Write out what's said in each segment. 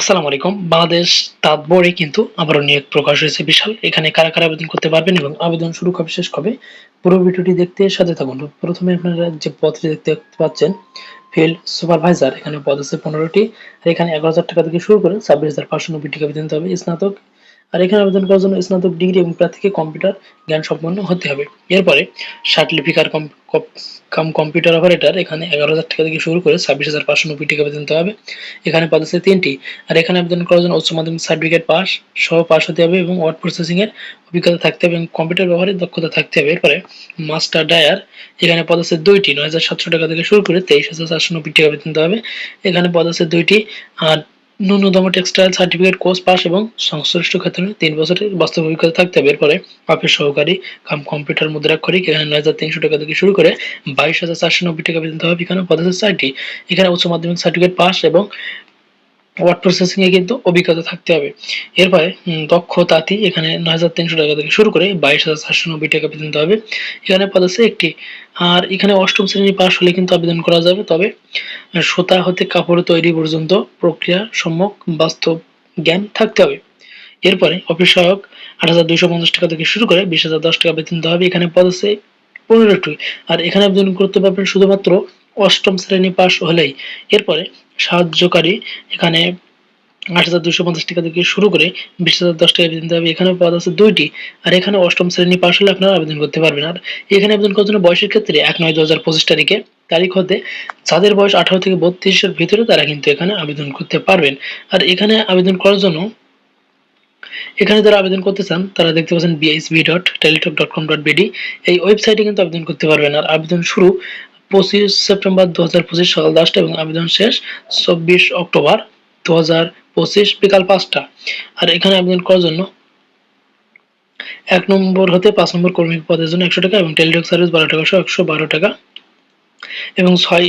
আসসালামু আলাইকুম। বাংলাদেশ তাঁত বোর্ডে কিন্তু আবারও নিয়োগ প্রকাশ হয়েছে বিশাল। এখানে কারা কারা আবেদন করতে পারবেন এবং আবেদন শুরু কবে, শেষ কবে? পুরো ভিডিওটি দেখতে সাথে থাকুন। প্রথমে আপনারা যে পদটি দেখতে পাচ্ছেন, ফিল্ড সুপারভাইজার, এখানে পদ আছে পনেরোটি। আর এখানে এগারো হাজার টাকা থেকে শুরু করে ছাব্বিশ হাজার পাঁচশো নব্বই টাকা বেতন হবে। স্নাতক আর এখানে আবেদন করার জন্য স্নাতক ডিগ্রি এবং প্রার্থীকে কম্পিউটার জ্ঞান সম্পন্ন হতে হবে। এরপরে লিপিকার কাম কম্পিউটার অপারেটর, এখানে এগারো হাজার টাকা থেকে শুরু করে ছাব্বিশ হাজার পাঁচশো নব্বই টাকা বেতন হবে। এখানে পদ আছে তিনটি। আর এখানে আবেদন করার জন্য উচ্চ মাধ্যমিক সার্টিফিকেট পাস সহ পাস হতে হবে এবং ওয়ার্ড প্রসেসিং এর অভিজ্ঞতা থাকতে হবে এবং কম্পিউটার ব্যবহারের দক্ষতা থাকতে হবে। এরপরে মাস্টার ডায়ার, এখানে পদ আছে দুইটি, নয় হাজার সাতশো টাকা থেকে শুরু করে তেইশ হাজার চারশো নব্বই টাকা বেতন হবে। এখানে পদ আছে দুইটি, আর ন্যূনতম টেক্সটাইল সার্টিফিকেট কোর্স পাস এবং সংশ্লিষ্ট ক্ষেত্রে তিন বছরের বাস্তব অভিজ্ঞতা থাকতে হবে। এরপরে অফিস সহকারী কাম কম্পিউটার মুদ্রাক্ষরিক, এখানে নয় হাজার তিনশো টাকা থেকে শুরু করে বাইশ হাজার চারশো নব্বই টাকা পর্যন্ত হবে এখানে পদার্থ চারটি এখানে উচ্চ মাধ্যমিক সার্টিফিকেট পাস এবং ওয়ার্ড প্রসেসিং এ কিন্তু অভিজ্ঞতা থাকতে হবে। এরপরে দক্ষ তাঁতি এখানে নয় হাজার তিনশো টাকা থেকে শুরু করে বাইশ হাজার চারশো নব্বই টাকা বেতন হবে। এখানে পদ আছে একটি। আর এখানে অষ্টম শ্রেণি পাশ হলে কিন্তু আবেদন করা যাবে। তবে সুতা হতে কাপড় তৈরি পর্যন্ত প্রক্রিয়া সম্যক বাস্তব জ্ঞান থাকতে হবে। এরপরে, অফিস সহায়ক আট হাজার দুইশো পঞ্চাশ টাকা থেকে শুরু করে বিশ হাজার দশ টাকা বেতন হবে। এখানে পদ আছে পনেরোটি। আর এখানে আবেদন করতে পারবেন শুধুমাত্র অষ্টম শ্রেণি পাশ হলেই। এরপরে সাহায্যকারী। এখানে আট হাজার দুশো পঞ্চাশ টাকা থেকে শুরু করে বিশ হাজার দশ টাকা বেতন হবে। এখানে পদ আছে দুইটি। আর এখানে অষ্টম শ্রেণি পাশ হলে আপনারা আবেদন করতে পারবেন। আর এখানে আবেদন করার জন্য বয়সের ক্ষেত্রে এক নয় দু হাজার পঁচিশ তারিখে তারিখ হতে যাদের বয়স আঠারো থেকে বত্রিশের ভিতরে তারা কিন্তু এখানে আবেদন করতে পারবেন। আর এখানে আবেদন করার জন্য এখানে যারা আবেদন করতে চান, তারা দেখতে পাচ্ছেন BSB dot Teletalk dot com dot BD এই ওয়েবসাইটে কিন্তু আবেদন করতে পারবেন। আর আবেদন শুরু পঁচিশ সেপ্টেম্বর দু হাজার পঁচিশ সকাল দশটা এবং আবেদন শেষ চব্বিশ অক্টোবর দু হাজার পঁচিশ বিকাল পাঁচটা। আর এখানে আবেদন করার জন্য এক নম্বর হতে পাঁচ নম্বর কর্মী পদের জন্য একশো টাকা এবং টেলিটক সার্ভিস বারো টাকা একশো বারো টাকা এবং ছয়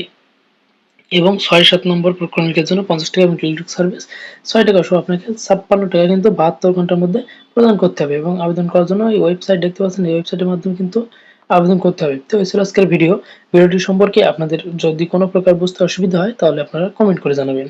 এবং ছয় সাত নম্বর কর্মীকের জন্য পঞ্চাশ টাকা এবং টেলিটক সার্ভিস ছয় টাকা সহ আপনাকে ছাপ্পান্ন টাকা কিন্তু বাহাত্তর ঘণ্টার মধ্যে প্রদান করতে হবে এবং আবেদন করার জন্য এই ওয়েবসাইট দেখতে পাচ্ছেন, এই ওয়েবসাইটের মাধ্যমে কিন্তু আবেদন করতে হবে। তো এছাড়া আজকের ভিডিও ভিডিওটি সম্পর্কে আপনাদের যদি কোনো প্রকার বুঝতে অসুবিধা হয়, তাহলে আপনারা কমেন্ট করে জানাবেন।